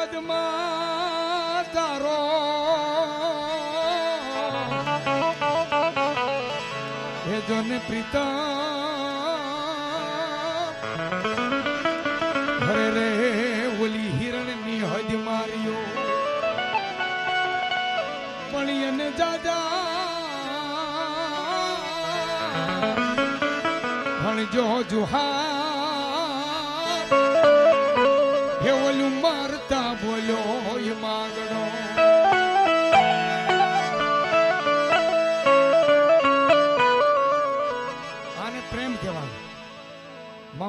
પદમાં તારો હે રે ઓલી હિરણની હદ માર્યો. પણ જાજા ભણજો જુહાર.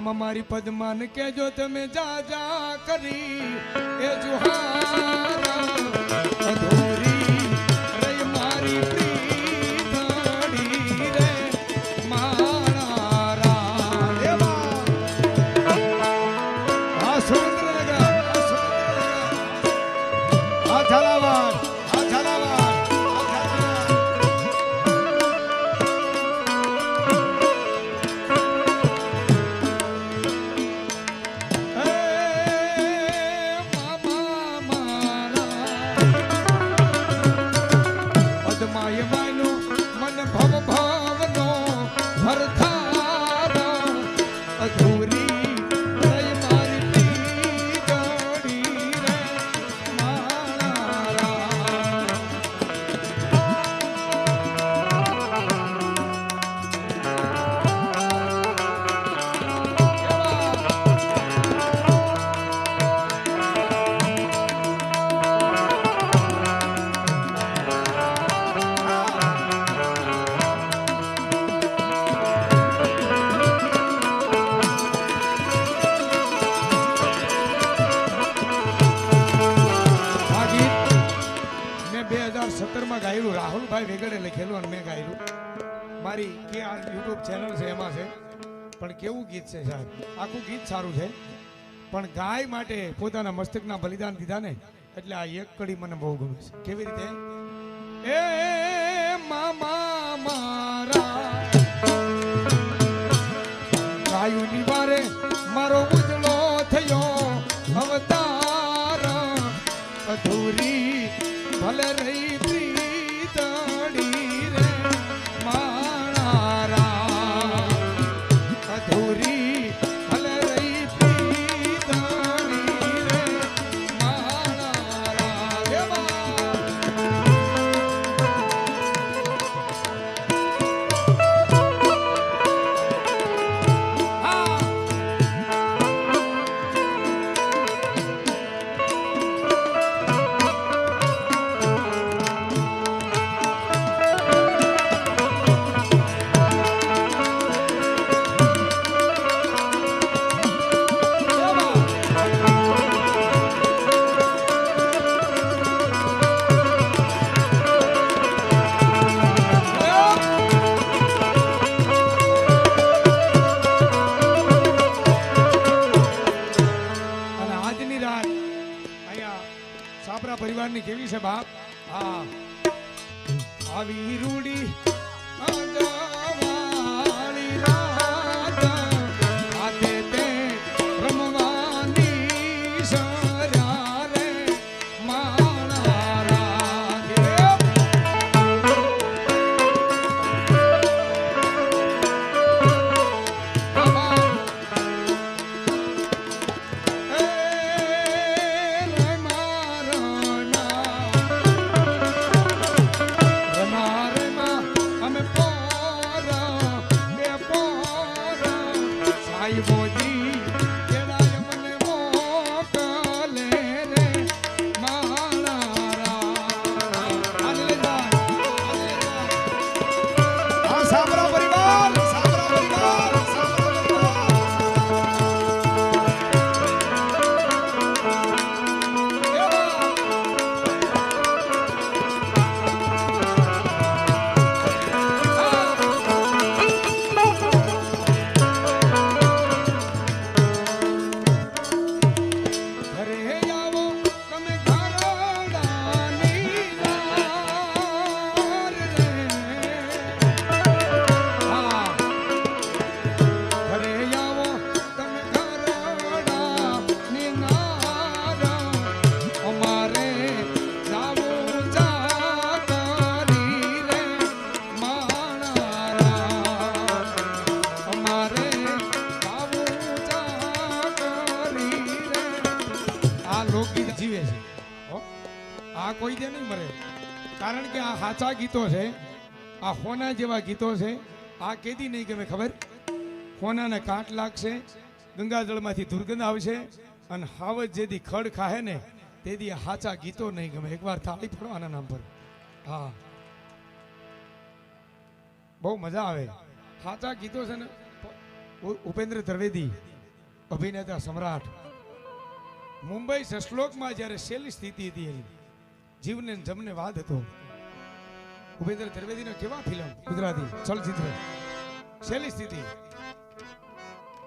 મામા મારી પદ્માન કેજો તમે જા જા કરી એ જુહાર. બે હજાર સત્તરમાં ગાયેલું, રાહુલભાઈ વેગડે લખેલું અને મેં ગાયું મારી કે આ યુટ્યુબ ચેનલ છે, એમાં છે. પણ કેવું ગીત છે સાહેબ? આખું ગીત સારું છે. પણ ગાય માટે પોતાના મસ્તકના બલિદાન દીધા ને, એટલે આ એક કડી મને બહુ ગમે છે. કેવી રીતે? એ கரை સાપરા પરિવારની કેવી છે બાપ? હા. આવી રૂડી નહીં મરે કારણ કે આ સાચા ગીતો છે, આ હોના જેવા ગીતો છે. આ કેદી નહીં ગમે, ખબર? હોનાને કાંટ લાગશે, ગંગાજળમાંથી દુર્ગંધ આવશે અને હાવજ જેથી ખડ ખાહે ને તેથી સાચા ગીતો નહીં ગમે. એકવાર થાળી આના નામ પર. હા. બહુ મજા આવે. સાચા ગીતો છે ને ઉપેન્દ્ર ત્રિવેદી, અભિનેતા સમ્રાટ. મુંબઈ સશ્લોકમાં જ્યારે છેલ્લી સ્થિતિ હતી એની જીવને જમને વાદ હતો. ઉપેન્દ્ર ત્રિવેદીનો કેવા ફિલ્મ ગુજરાતી ચલચિત્ર. છેલ્લી સ્થિતિ.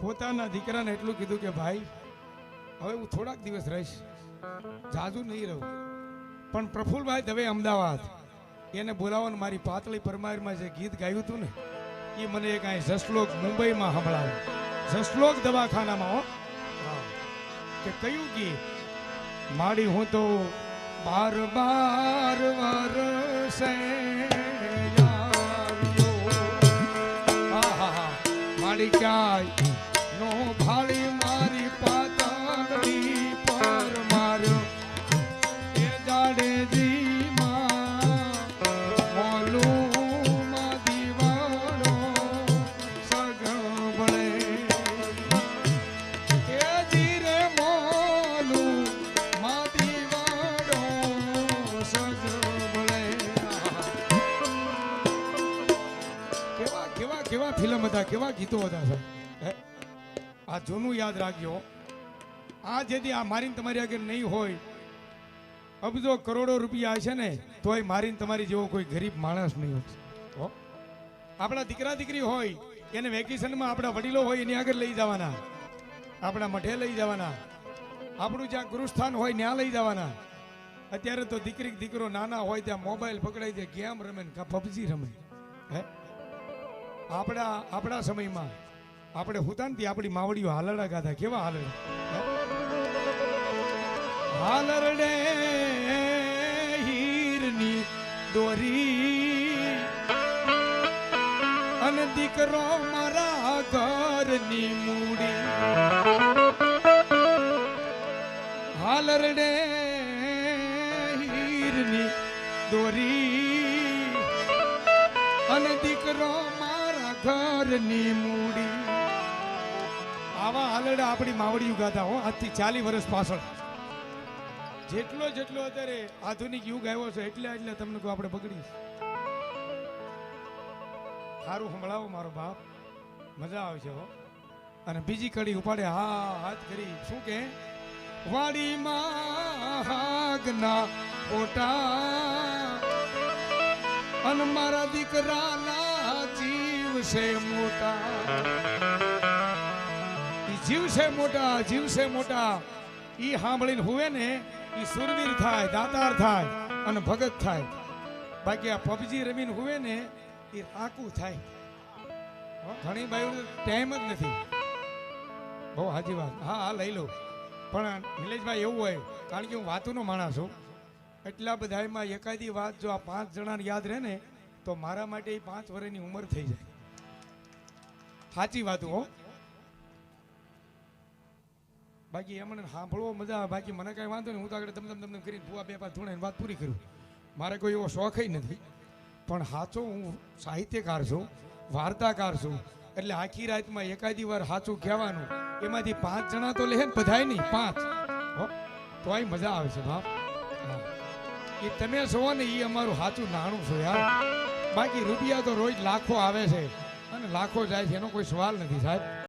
પોતાના દીકરાને એટલું કીધું કે, ભાઈ, હવે હું થોડાક દિવસ રહીશ. જાજુ નહીં રહું. પણ પ્રફુલભાઈ દવે અમદાવાદ. એને બોલાવવાનું મારી પાતળી પરમારમાં જે ગીત ગાયું હતું ને, એ મને એક અહીં જસલોક મુંબઈમાં સંભળાવે જસલોક દવાખાનામાં, હા. કે કયું ગીત? માડી હું તો બાર બાર વરસે. માડી ક્યાંય ફિલ્મ હતા કેવા ગીતો હતા, સાહેબ? આ જૂનું યાદ રાખજો. આ જેથી આ મારીને તમારી આગળ નહીં હોય અબજો કરોડો રૂપિયા છે ને, તોય મારીને તમારી જેવો કોઈ ગરીબ માણસ નહીં હોય. આપણા દીકરા દીકરી હોય, એને વેકેશનમાં આપણા વડીલો હોય, એની આગળ લઈ જવાના. આપણા મઠે લઈ જવાના. આપણું જ્યાં ગુરુસ્થાન હોય, ત્યાં લઈ જવાના. અત્યારે તો દીકરી દીકરો નાના હોય, ત્યાં મોબાઈલ પકડાઈ જાય ગેમ રમે ને પબજી રમે. હે? આપણા આપણા સમયમાં આપણે હુતાનથી આપણી માવડીઓ હાલડા ગાતા કેવા હાલડા? હાલરડે હીરની દોરી અને દીકરો મારા ઘરની મૂડી હાલરડે હીરની દોરી અને દીકરો ઘરની મૂડી. આવા હાલરડા આપણી માવડીયું ગાતા હો, આજથી ચાલી વર્ષ પાછળ. જેટલો જેટલો અત્યારે આધુનિક યુગ આવ્યો છે, એટલે એટલે તમને કહું આપણે બગડીશ સારું સંભળાવો મારો બાપ. મજા આવશે હો. અને બીજી કડી ઉપાડે, હા, હાથ કરી. શું કે? વાડીમાં હાગના ઓટા. અને મારા દીકરાના છે મોટા. ઈ જીવ છે મોટા જીવ છે મોટા. ઈ સાંભળીને હોવે ને ઈ સુરવીર થાય, દાતાર થાય અને ભગત થાય. બાકી આ પબજી રમીને હોવે ને એ આકું થાય. ઘણી બાયું ટાઈમ જ નથી. બહુ હાજી વાત. હા હા, લઈ લો પણ નિલેશભાઈ એવું હોય, કારણ કે હું વાતોનો માણસ છું, એટલા બધામાં એકાદી વાત જો આ પાંચ જણાને યાદ રહે ને, તો મારા માટે એ પાંચ વર્ષની ઉંમર થઈ જાય. સાચી વાત હો. બાકી એમને સાંભળવો મજા બાકી મને કાંઈ વાંધો નહીં. હું તો આગળ તમ તમ તમને કરીને ભૂવા બે પાંચ ધૂણે વાત પૂરી કરું. મારે કોઈ એવો શોખ નથી. પણ સાચો હું સાહિત્યકાર છું, વાર્તાકાર છું. એટલે આખી રાતમાં એકાદી વાર સાચું કહેવાનું, એમાંથી પાંચ જણા તો લે ને બધાય નહીં, પાંચ. હો, તોય મજા આવે છે બાપ. એ તમે છો ને એ અમારું સાચું નાણું છો યાર. બાકી રૂપિયા તો રોજ લાખો આવે છે. અને લાખો જાય છે એનો કોઈ સવાલ નથી સાહેબ.